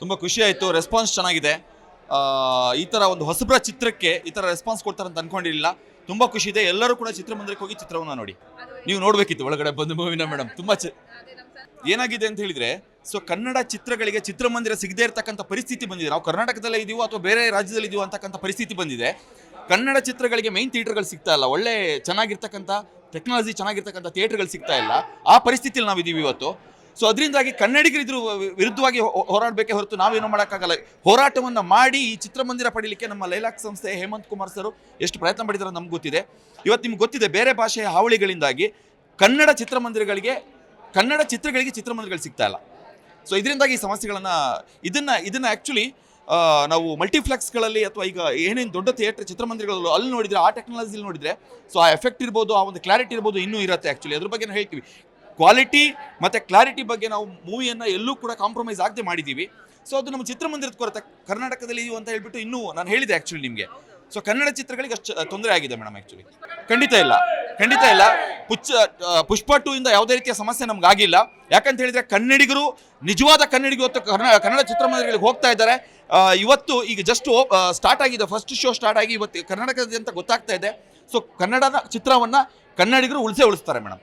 ತುಂಬ ಖುಷಿ ಆಯಿತು ರೆಸ್ಪಾನ್ಸ್ ಚೆನ್ನಾಗಿದೆ. ಈ ಥರ ಒಂದು ಹೊಸಬ್ರ ಚಿತ್ರಕ್ಕೆ ಈ ಥರ ರೆಸ್ಪಾನ್ಸ್ ಕೊಡ್ತಾರೆ ಅಂತ ಅನ್ಕೊಂಡಿರಲಿಲ್ಲ. ತುಂಬ ಖುಷಿ ಇದೆ, ಎಲ್ಲರೂ ಕೂಡ ಚಿತ್ರಮಂದಿರಕ್ಕೆ ಹೋಗಿ ಚಿತ್ರವನ್ನು ನೋಡಿ. ನೀವು ನೋಡಬೇಕಿತ್ತು ಒಳಗಡೆ ಬಂದು ಮೂವಿನ ಮೇಡಮ್ ತುಂಬ ಚ ಏನಾಗಿದೆ ಅಂತ ಹೇಳಿದರೆ ಸೊ ಕನ್ನಡ ಚಿತ್ರಗಳಿಗೆ ಚಿತ್ರಮಂದಿರ ಸಿಗದೇ ಇರತಕ್ಕಂಥ ಪರಿಸ್ಥಿತಿ ಬಂದಿದೆ. ನಾವು ಕರ್ನಾಟಕದಲ್ಲೇ ಇದೀವೋ ಅಥವಾ ಬೇರೆ ರಾಜ್ಯದಲ್ಲಿ ಇದೀವೋ ಅಂತಕ್ಕಂಥ ಪರಿಸ್ಥಿತಿ ಬಂದಿದೆ. ಕನ್ನಡ ಚಿತ್ರಗಳಿಗೆ ಮೈನ್ ಥಿಯೇಟರ್ಗಳು ಸಿಗ್ತಾ ಇಲ್ಲ. ಒಳ್ಳೆ ಚೆನ್ನಾಗಿರ್ತಕ್ಕಂಥ ಟೆಕ್ನಾಲಜಿ ಚೆನ್ನಾಗಿರ್ತಕ್ಕಂಥ ಥಿಯೇಟರ್ಗಳು ಸಿಗ್ತಾ ಇಲ್ಲ. ಆ ಪರಿಸ್ಥಿತಿಯಲ್ಲಿ ನಾವು ಇದೀವಿ ಇವತ್ತು. ಸೊ ಅದರಿಂದಾಗಿ ಕನ್ನಡಿಗರಿದ್ರು ವಿರುದ್ಧವಾಗಿ ಹೋರಾಡಬೇಕೇ ಹೊರತು ನಾವೇನು ಮಾಡೋಕ್ಕಾಗಲ್ಲ. ಹೋರಾಟವನ್ನು ಮಾಡಿ ಈ ಚಿತ್ರಮಂದಿರ ಪಡೀಲಿಕ್ಕೆ ನಮ್ಮ ಲೈಲಾಕ್ ಸಂಸ್ಥೆ ಹೇಮಂತ್ ಕುಮಾರ್ ಸರ್ ಎಷ್ಟು ಪ್ರಯತ್ನ ಪಡಿದಾರೆ ನಮ್ಗೆ ಗೊತ್ತಿದೆ. ಇವತ್ತು ನಿಮ್ಗೆ ಗೊತ್ತಿದೆ, ಬೇರೆ ಭಾಷೆಯ ಹಾವಳಿಗಳಿಂದಾಗಿ ಕನ್ನಡ ಚಿತ್ರಮಂದಿರಗಳಿಗೆ, ಕನ್ನಡ ಚಿತ್ರಗಳಿಗೆ ಚಿತ್ರಮಂದಿರಗಳು ಸಿಗ್ತಾ ಇಲ್ಲ. ಸೊ ಇದರಿಂದಾಗಿ ಈ ಸಮಸ್ಯೆಗಳನ್ನು, ಇದನ್ನು ಇದನ್ನು ಆ್ಯಕ್ಚುಲಿ ನಾವು ಮಲ್ಟಿಫ್ಲೆಕ್ಸ್ಗಳಲ್ಲಿ ಅಥವಾ ಈಗ ಏನೇನು ದೊಡ್ಡ ಥಿಯೇಟರ್ ಚಿತ್ರಮಂದಿರಗಳಲ್ಲೂ ಅಲ್ಲಿ ನೋಡಿದರೆ, ಆ ಟೆಕ್ನಾಲಜಿಲಿ ನೋಡಿದರೆ, ಸೊ, ಆ ಎಫೆಕ್ಟ್ ಇರ್ಬೋದು, ಆ ಒಂದು ಕ್ಲಾರಿಟಿ ಇರ್ಬೋದು ಇನ್ನೂ ಇರುತ್ತೆ ಆ್ಯಕ್ಚುಲಿ ಅದ್ರ ಬಗ್ಗೆ ನಾವು ಹೇಳ್ತೀವಿ. ಕ್ವಾಲಿಟಿ ಮತ್ತು ಕ್ಲಾರಿಟಿ ಬಗ್ಗೆ ನಾವು ಮೂವಿಯನ್ನು ಎಲ್ಲೂ ಕೂಡ ಕಾಂಪ್ರಮೈಸ್ ಆಗದೆ ಮಾಡಿದ್ದೀವಿ. ಸೊ ಅದು ನಮ್ಮ ಚಿತ್ರಮಂದಿರದ ಕೊರತೆ. ಕರ್ನಾಟಕದಲ್ಲಿ ಇದು ಅಂತ ಹೇಳ್ಬಿಟ್ಟು ಇನ್ನೂ ನಾನು ಹೇಳಿದೆ ಆ್ಯಕ್ಚುಲಿ ನಿಮಗೆ. ಸೊ ಕನ್ನಡ ಚಿತ್ರಗಳಿಗೆ ಅಷ್ಟು ತೊಂದರೆ ಆಗಿದೆ ಮೇಡಮ್ ಆ್ಯಕ್ಚುಲಿ ಖಂಡಿತ ಇಲ್ಲ. ಖಂಡಿತ ಇಲ್ಲ. ಪುಚ್ಚ ಪುಷ್ಪ ಟೂ ಇಂದ ಯಾವುದೇ ರೀತಿಯ ಸಮಸ್ಯೆ ನಮ್ಗೆ ಆಗಿಲ್ಲ. ಯಾಕಂತ ಹೇಳಿದ್ರೆ ಕನ್ನಡಿಗರು, ನಿಜವಾದ ಕನ್ನಡಿಗರು ಇವತ್ತು ಕನ್ನಡ ಚಿತ್ರಮಂದಿರಗಳಿಗೆ ಹೋಗ್ತಾ ಇದ್ದಾರೆ. ಇವತ್ತು ಈಗ ಜಸ್ಟ್ ಸ್ಟಾರ್ಟ್ ಆಗಿದೆ. ಫಸ್ಟ್ ಶೋ ಸ್ಟಾರ್ಟ್ ಆಗಿ ಇವತ್ತು ಕರ್ನಾಟಕದ ಗೊತ್ತಾಗ್ತಾ ಇದೆ. ಸೊ ಕನ್ನಡದ ಚಿತ್ರವನ್ನ ಕನ್ನಡಿಗರು ಉಳಿಸೇ ಉಳಿಸ್ತಾರೆ ಮೇಡಮ್